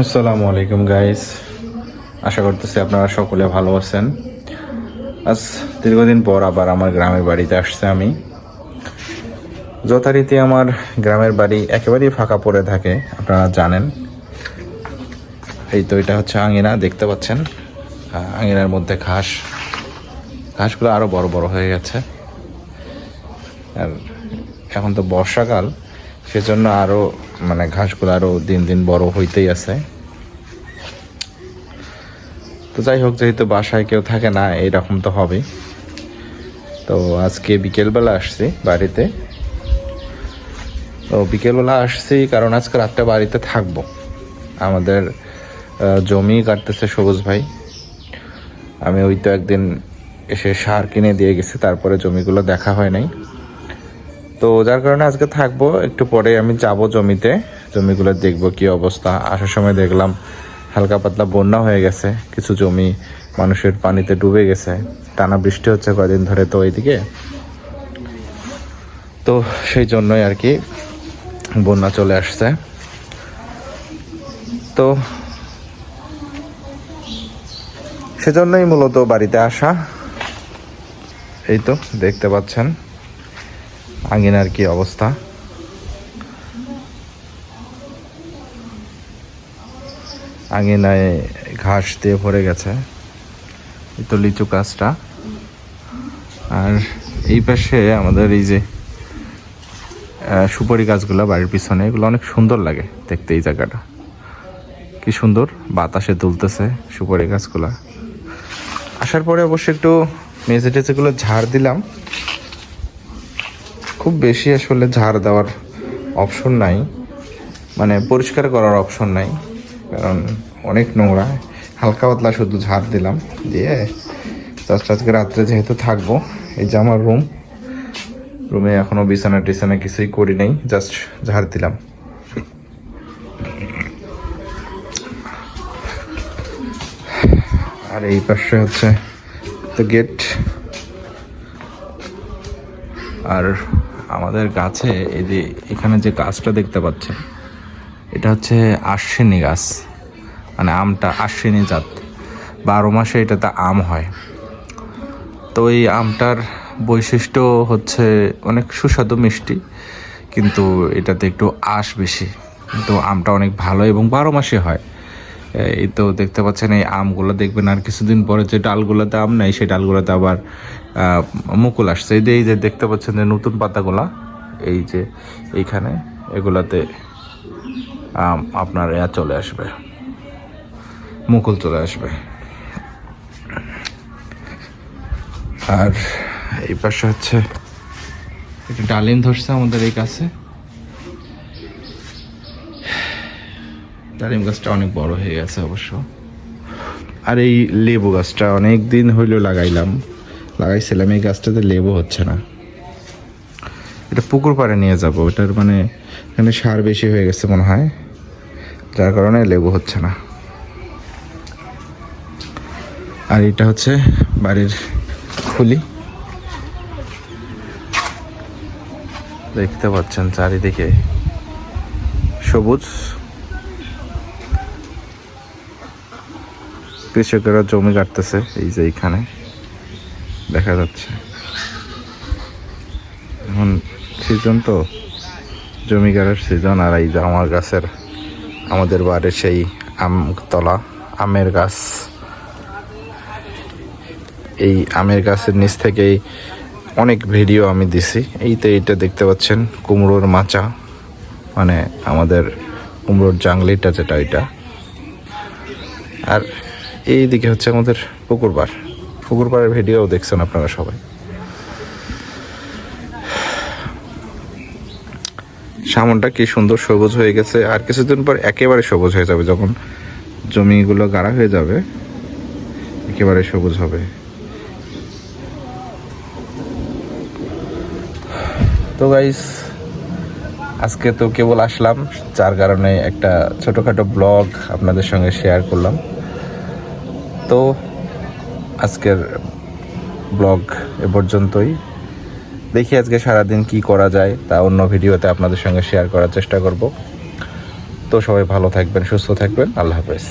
আসসালামু আলাইকুম গাইস আশা করতেছি আপনারা সকলে ভালো আছেন। আজ দীর্ঘদিন পর আবার আমার গ্রামের বাড়িতে আসছে আমি। যথারীতি আমার গ্রামের বাড়ি একেবারেই ফাঁকা পড়ে থাকে, আপনারা জানেন। এই তো এটা হচ্ছে আঙিনা, দেখতে পাচ্ছেন। আঙিনার মধ্যে ঘাস। ঘাসগুলো আরও বড় বড় হয়ে গেছে। আর এখন তো বর্ষাকাল, সেজন্য আরও মানে ঘাসগুলো আরও দিন দিন বড় হইতেই আছে। তো যাই হোক, যেহেতু বাসায় কেউ থাকে না এরকম তো হবেই তো আজকে বিকেলবেলা আসছি বাড়িতে। তো বিকেলবেলা আসছি কারণ আজকে রাতটা বাড়িতে থাকব। আমাদের জমি কাটতেছে সবুজ ভাই। আমি ওই তো একদিন এসে সার কিনে দিয়ে গেছি, তারপরে জমিগুলো দেখা হয় নাই। তো যার কারণে আজকে থাকব, একটু পরে আমি যাব জমিতে। জমিগুলো দেখব কি অবস্থা। আসার সময় দেখলাম হালকা পাতলা বন্যা হয়ে গেছে। কিছু জমি মানুষের পানিতে ডুবে গেছে। টানা বৃষ্টি হচ্ছে কয়দিন ধরে তো ওইদিকে। তো সেই জন্যই আর কি বন্যা চলে আসছে। তো সেজন্যই মূলত বাড়িতে আসা। এই তো, দেখতে পাচ্ছেন। আঙিনার কি অবস্থা? আঙিনায় ঘাস দিয়ে ভরে গেছে। এই তো লিচু গাছটা। আর এই পাশে আমাদের এই যে সুপারি গাছগুলো বাড়ির পিছনে, এগুলো অনেক সুন্দর লাগে দেখতে এই জায়গাটা। কি সুন্দর বাতাসে দুলতেছে সুপারি গাছগুলা। আসার পরে অবশ্য একটু মেঝে টেজেগুলো ঝাড় দিলাম। খুব বেশি আসলে ঝাড় দেওয়ার অপশন নাই। মানে পরিষ্কার করার অপশন নাই, কারণ অনেক নোংরা। হালকা পাতলা শুধু ঝাড় দিলাম, দিয়ে জাস্ট আজকে রাত্রে যেহেতু থাকব, এই যে আমার রুম রুমে এখনও বিছানা টিছানা কিছুই করি নাই জাস্ট ঝাড় দিলাম। আর এই পাশে হচ্ছে তো গেট আর আমাদের গাছে এই যে এখানে যে গাছটা দেখতে পাচ্ছেন, এটা হচ্ছে আশ্বিনী গাছ মানে আমটা আশ্বিনী জাত। বারো মাসে এটাতে আম হয়। তো এই আমটার বৈশিষ্ট্য হচ্ছে অনেক সুস্বাদু মিষ্টি, কিন্তু এটাতে একটু আশ বেশি। কিন্তু আমটা অনেক ভালো এবং বারো মাসে হয়। এই তো দেখতে পাচ্ছেন, এই আমগুলো দেখবেন আর কিছুদিন পরে যে ডালগুলোতে আম নেই, সেই ডালগুলোতে আবার মুকুল আসছে। এই যে এই যে দেখতে পাচ্ছেন যে নতুন পাতাগুলা, এই যে এইখানে, এগুলাতে, আম আপনার এয়া চলে আসবে। মুকুল চলে আসবে। আর এই পাশে হচ্ছে একটু ডালিম ধরছে আমাদের এই কাছে ডালিম গাছটা অনেক বড় হয়ে গেছে অবশ্য। আর এই লেবু গাছটা অনেক দিন হইল লাগাইলাম। লাগাইছিলাম, এই গাছটাতে লেবু হচ্ছে না। এটা পুকুর পাড়ে নিয়ে যাব ওটার মানে এখানে সার বেশি হয়ে গেছে মনে হয়। যার কারণে লেবু হচ্ছে না। আর এটা হচ্ছে বাড়ির খুলি। দেখতে পাচ্ছেন চারিদিকে সবুজ। কৃষকেরা জমি কাটতেছে, এই যে এইখানে। দেখা যাচ্ছে। এখন সিজন তো, জমি কাটার সিজন আর এই যে আমার গাছের, আমাদের বাড়ির সেই আমতলা আমের গাছ। এই আমের গাছের নিচ থেকেই অনেক ভিডিও আমি দিছি। এই তো এইটা দেখতে পাচ্ছেন, কুমড়োর মাচা। মানে আমাদের কুমড়োর জাংলিটা যেটা ওইটা আর এই দিকে হচ্ছে আমাদের পুকুর পাড় পুকুর পাড়ের ভিডিও দেখছেন আপনারা সবাই। সামনটা কি সুন্দর সবুজ হয়ে গেছে, আর কিছুদিন পর একেবারে সবুজ হয়ে যাবে, যখন জমিগুলো গাড়া হয়ে যাবে, একেবারে সবুজ হবে। তো গাইস আজকে তো কেবল আসলাম, যার কারণে একটা ছোটোখাটো ব্লগ আপনাদের সঙ্গে শেয়ার করলাম। তো আজকের ব্লগ এ পর্যন্তই। দেখি আজকে সারাদিন কি করা যায় তা অন্য ভিডিওতে আপনাদের সঙ্গে শেয়ার করার চেষ্টা করব। তো সবাই ভালো থাকবেন, সুস্থ থাকবেন। আল্লাহ হাফেজ।